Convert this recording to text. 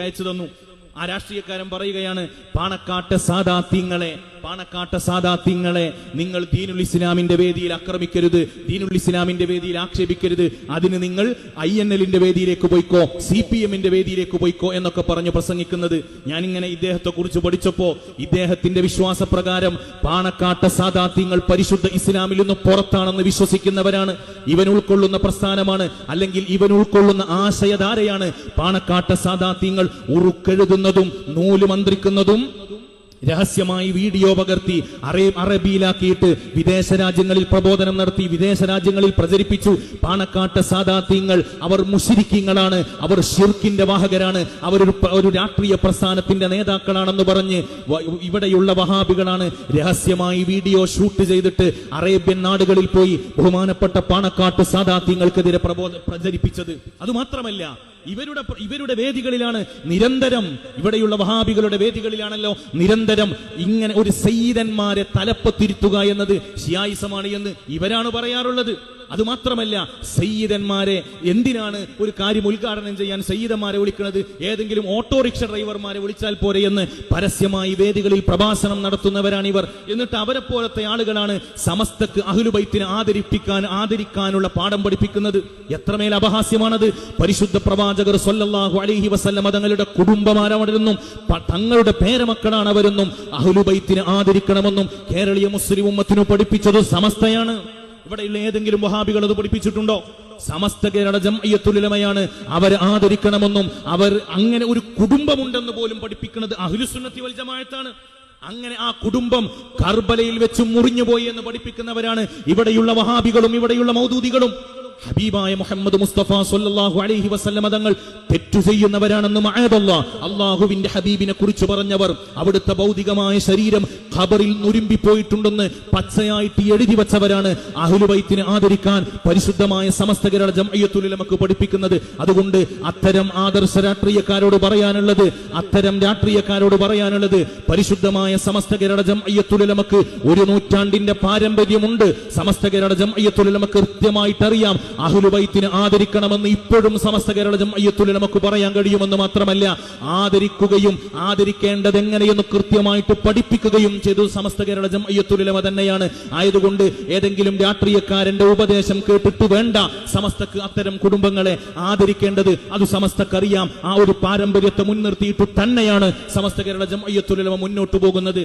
അയച്ചു തന്നു. ആ രാഷ്ട്രീയക്കാരൻ പറയുകയാണ് പാണക്കാട്ട് സാദാത്യങ്ങളെ പാണക്കാട്ട് സാദാത്യങ്ങളെ നിങ്ങൾ ദീനുൽ ഇസ്ലാമിന്റെ വേദിയിൽ ആക്രമിക്കരുത് ദീനുൽ ഇസ്ലാമിന്റെ വേദിയിൽ ആക്ഷേപിക്കരുത്. അതിന് നിങ്ങൾ ഐ എൻ എല്ലിന്റെ വേദിയിലേക്ക് പോയിക്കോ സി പി എമ്മിന്റെ വേദിയിലേക്ക് പോയിക്കോ എന്നൊക്കെ പറഞ്ഞു പ്രസംഗിക്കുന്നത്. ഞാനിങ്ങനെ ഇദ്ദേഹത്തെ കുറിച്ച് പഠിച്ചപ്പോ ഇദ്ദേഹത്തിന്റെ വിശ്വാസ പ്രകാരം പാണക്കാട്ട സാദാത്യങ്ങൾ പരിശുദ്ധ ഇസ്ലാമിൽ നിന്ന് പുറത്താണെന്ന് വിശ്വസിക്കുന്നവരാണ്. ഇവൻ ഉൾക്കൊള്ളുന്ന പ്രസ്ഥാനമാണ് അല്ലെങ്കിൽ ഇവൻ ഉൾക്കൊള്ളുന്ന ആശയധാരയാണ്. പാണക്കാട്ട സാദാത്യങ്ങൾ ഉറുക്കെഴുതുന്നതും നൂൽ മന്ത്രിക്കുന്നതും രഹസ്യമായി വീഡിയോ പകർത്തി അറേ അറബിയിലാക്കിയിട്ട് വിദേശ രാജ്യങ്ങളിൽ പ്രബോധനം നടത്തി വിദേശ രാജ്യങ്ങളിൽ പ്രചരിപ്പിച്ചു. പാണക്കാട്ട് സാദാത്യങ്ങൾ അവർ മുസിരിക്കിങ്ങളാണ് അവർ ഷിർക്കിന്റെ വാഹകരാണ് അവരൊരു ഒരു രാഷ്ട്രീയ പ്രസ്ഥാനത്തിന്റെ നേതാക്കളാണെന്ന് പറഞ്ഞ് ഇവിടെയുള്ള വഹാബികളാണ് രഹസ്യമായി വീഡിയോ ഷൂട്ട് ചെയ്തിട്ട് അറേബ്യൻ നാടുകളിൽ പോയി ബഹുമാനപ്പെട്ട പാണക്കാട്ട് സാദാത്യങ്ങൾക്കെതിരെ പ്രചരിപ്പിച്ചത്. അതുമാത്രമല്ല ഇവരുടെ ഇവരുടെ വേദികളിലാണ് നിരന്തരം ഇവിടെയുള്ള വഹാബികളുടെ വേദികളിലാണല്ലോ നിരന്തരം ഇങ്ങനെ ഒരു സയ്യിദന്മാരെ തലപ്പത്തിരുത്തുക എന്നത് ഷിയായിസമാണ് എന്ന് ഇവരാണ് പറയാറുള്ളത്. അതുമാത്രമല്ല സയ്യിദന്മാരെ എന്തിനാണ് ഒരു കാര്യം ഉദ്ഘാടനം ചെയ്യാൻ സയ്യിദന്മാരെ വിളിക്കുന്നത്? ഏതെങ്കിലും ഓട്ടോറിക്ഷ ഡ്രൈവർമാരെ വിളിച്ചാൽ പോരെ എന്ന് പരസ്യമായി വേദികളിൽ പ്രഭാഷണം നടത്തുന്നവരാണ് ഇവർ എന്നിട്ട് അവരെ പോലത്തെ ആളുകളാണ് സമസ്തക്ക് അഹുലുബൈത്തിനെ ആദരിപ്പിക്കാൻ ആദരിക്കാനുള്ള പാഠം പഠിപ്പിക്കുന്നത്. എത്രമേൽ അപഹാസ്യമാണത്? പരിശുദ്ധ പ്രവാചകർ സല്ലല്ലാഹു അലഹി വസല്ല തങ്ങളുടെ കുടുംബമാരവരെന്നും തങ്ങളുടെ പേരമക്കളാണ് അവരെന്നും അഹുലുബൈത്തിനെ ആദരിക്കണമെന്നും കേരളീയ മുസ്ലിം ഉമ്മത്തിനു പഠിപ്പിച്ചത് സമസ്തയാണ്. ഇവിടെയുള്ള ഏതെങ്കിലും വഹാബികൾ അത് പഠിപ്പിച്ചിട്ടുണ്ടോ? സമസ്ത കേരള ജംഅയ്യത്തുലമയാണ് അവർ ആദരിക്കണമെന്നും അവർ അങ്ങനെ ഒരു കുടുംബമുണ്ടെന്ന് പോലും പഠിപ്പിക്കുന്നത് അഹുലുസുന്നത്തി വൽ ജമാഅത്താണ് അങ്ങനെ ആ കുടുംബം കർബലയിൽ വെച്ച് മുറിഞ്ഞുപോയി എന്ന് പഠിപ്പിക്കുന്നവരാണ് ഇവിടെയുള്ള വഹാബികളും ഇവിടെയുള്ള മൗദൂദികളും. ഹബീബായ മുഹമ്മദ് മുസ്തഫ സല്ലല്ലാഹു അലൈഹി വസല്ലമ തങ്ങൾ തെറ്റു ചെയ്യുന്നവരാണെന്ന് മഅദല്ല. അള്ളാഹുവിന്റെ ഹബീബിനെ കുറിച്ച് പറഞ്ഞവർ അവിടുത്തെ ഭൗതികമായ ശരീരം ഖബറിൽ നുരുമ്പിപ്പോയിട്ടുണ്ടെന്ന് പച്ചയായിട്ട് എഴുതി വച്ചവരാണ് അഹുലുബൈത്തിനെ ആദരിക്കാൻ പരിശുദ്ധമായ സമസ്ത കേരള നമുക്ക് പഠിപ്പിക്കുന്നത്. അതുകൊണ്ട് അത്തരം ആദർശ രാഷ്ട്രീയക്കാരോട് പറയാനുള്ളത് അത്തരം രാഷ്ട്രീയക്കാരോട് പറയാനുള്ളത് പരിശുദ്ധമായ സമസ്ത കേരള നമുക്ക് ഒരു നൂറ്റാണ്ടിന്റെ പാരമ്പര്യമുണ്ട്. സമസ്ത കേരള ജംഅയ്യത്തുലമക്ക് കൃത്യമായിട്ട് അറിയാം അഹുലുബൈത്തിനെ ആദരിക്കണമെന്ന് ഇപ്പോഴും സമസ്ത കേരള നമുക്ക് പറയാൻ കഴിയുമെന്ന് മാത്രമല്ല ആദരിക്കുകയും ആദരിക്കേണ്ടത് എങ്ങനെയെന്ന് കൃത്യമായിട്ട് പഠിപ്പിക്കുകയും ചെയ്തു സമസ്ത കേരള ജംഅയ്യത്തുലമ തന്നെയാണ്. ആയതുകൊണ്ട് ഏതെങ്കിലും രാഷ്ട്രീയക്കാരന്റെ ഉപദേശം കേട്ടിട്ട് വേണ്ട സമസ്തക്ക് അത്തരം കുടുംബങ്ങളെ ആദരിക്കേണ്ടത് അത് സമസ്തക്കറിയാം. ആ ഒരു പാരമ്പര്യത്തെ മുൻനിർത്തിയിട്ട് തന്നെയാണ് സമസ്ത കേരള ജംഅയ്യത്തുലമ മുന്നോട്ട് പോകുന്നത്.